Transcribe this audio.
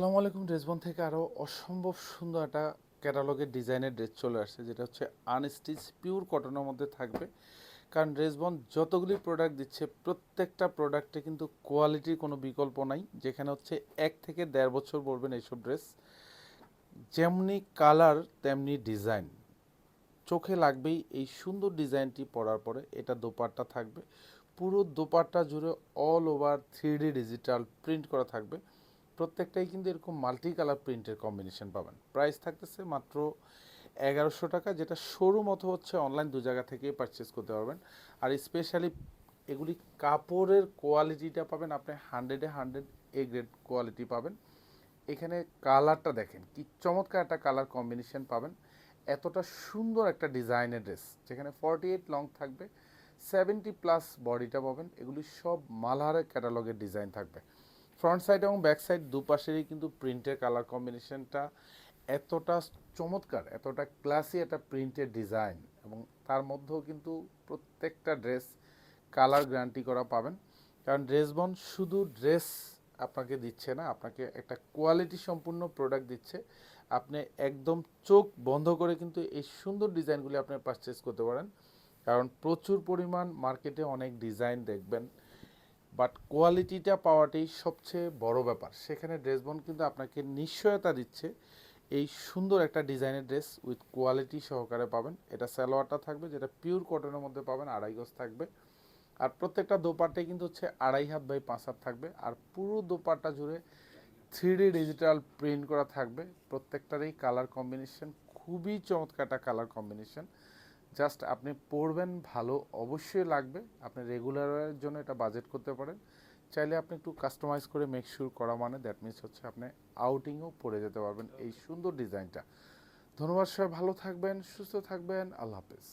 আসসালামু আলাইকুম, ড্রেসবন থেকে আরও অসম্ভব সুন্দর একটা ক্যাটালগের ডিজাইনের ড্রেস চলে আসছে, যেটা হচ্ছে আনস্টিচ পিওর কটনের মধ্যে থাকবে। কারণ ড্রেসবন যতগুলি প্রোডাক্ট দিচ্ছে, প্রত্যেকটা প্রোডাক্টে কিন্তু কোয়ালিটির কোনো বিকল্প নাই, যেখানে হচ্ছে এক থেকে দেড় বছর পরবেন এইসব ড্রেস। যেমনি কালার তেমনি ডিজাইন চোখে লাগবেই এই সুন্দর ডিজাইনটি পরার পরে এটা দোপাট্টা থাকবে। পুরো দোপাট্টা জুড়ে all over three digital print করা থাকবে। প্রত্যেকটাই কিন্তু এরকম মাল্টি কালার প্রিন্টের কম্বিনেশন পাবেন। প্রাইস থাকতেছে মাত্র এগারোশো টাকা, যেটা শোরুম অথবা হচ্ছে অনলাইন দু জায়গা থেকে পারচেস করতে পারবেন। আর স্পেশালি এগুলি কাপড়ের কোয়ালিটিটা পাবেন আপনি হান্ড্রেডে হান্ড্রেড এ গ্রেড কোয়ালিটি পাবেন। এখানে কালারটা দেখেন, কি চমৎকার একটা কালার কম্বিনেশন পাবেন। এতটা সুন্দর একটা ডিজাইনের ড্রেস যেখানে ফর্টি এইট লং থাকবে সেভেন্টি প্লাস বডিটা পাবেন। এগুলি সব মালহারের ক্যাটালগের ডিজাইন থাকবে। ফ্রন্ট সাইড এবং ব্যাক সাইড দুপাশেরই কিন্তু প্রিন্টের কালার কম্বিনেশনটা এতটা চমৎকার, এতটা ক্লাসি একটা প্রিন্টের ডিজাইন এবং তার মধ্যেও কিন্তু প্রত্যেকটা ড্রেস কালার গ্যারান্টি করা পাবেন। কারণ ড্রেস বন শুধু ড্রেস আপনাকে দিচ্ছে না, আপনাকে একটা কোয়ালিটি সম্পূর্ণ প্রোডাক্ট দিচ্ছে। আপনি একদম চোখ বন্ধ করে কিন্তু এই সুন্দর ডিজাইনগুলি আপনি পারচেস করতে পারেন। কারণ প্রচুর পরিমাণ মার্কেটে অনেক ডিজাইন দেখবেন বাট কোয়ালিটিটা পাওয়াটাই সবচেয়ে বড় ব্যাপার। সেখানে ড্রেসবন কিন্তু আপনাকে নিশ্চয়তা দিচ্ছে এই সুন্দর একটা ডিজাইনের ড্রেস উইথ কোয়ালিটি সহকারে পাবেন। এটা সালোয়ারটা থাকবে, যেটা পিওর কটনের মধ্যে পাবেন, আড়াই গজ থাকবে। আর প্রত্যেকটা দোপাট্টায় কিন্তু হচ্ছে আড়াই হাত বাই পাঁচ হাত থাকবে। আর পুরো দোপাট্টা জুড়ে থ্রি ডিজিটাল প্রিন্ট করা থাকবে। প্রত্যেকটারই কালার কম্বিনেশন খুবই চমৎকার একটা কালার কম্বিনেশন জাস্ট আপনি পড়বেন ভালো অবশ্যই লাগবে। আপনি রেগুলারের জন্য এটা বাজেট করতে পারেন। চাইলে আপনি একটু কাস্টমাইজ করে মেক শিওর করা মানে দ্যাট মিনস হচ্ছে আপনি আউটিংও পরে যেতে পারবেন এই সুন্দর ডিজাইনটা ধন্যবাদ সবাই ভালো থাকবেন, সুস্থ থাকবেন, আল্লাহ হাফেজ।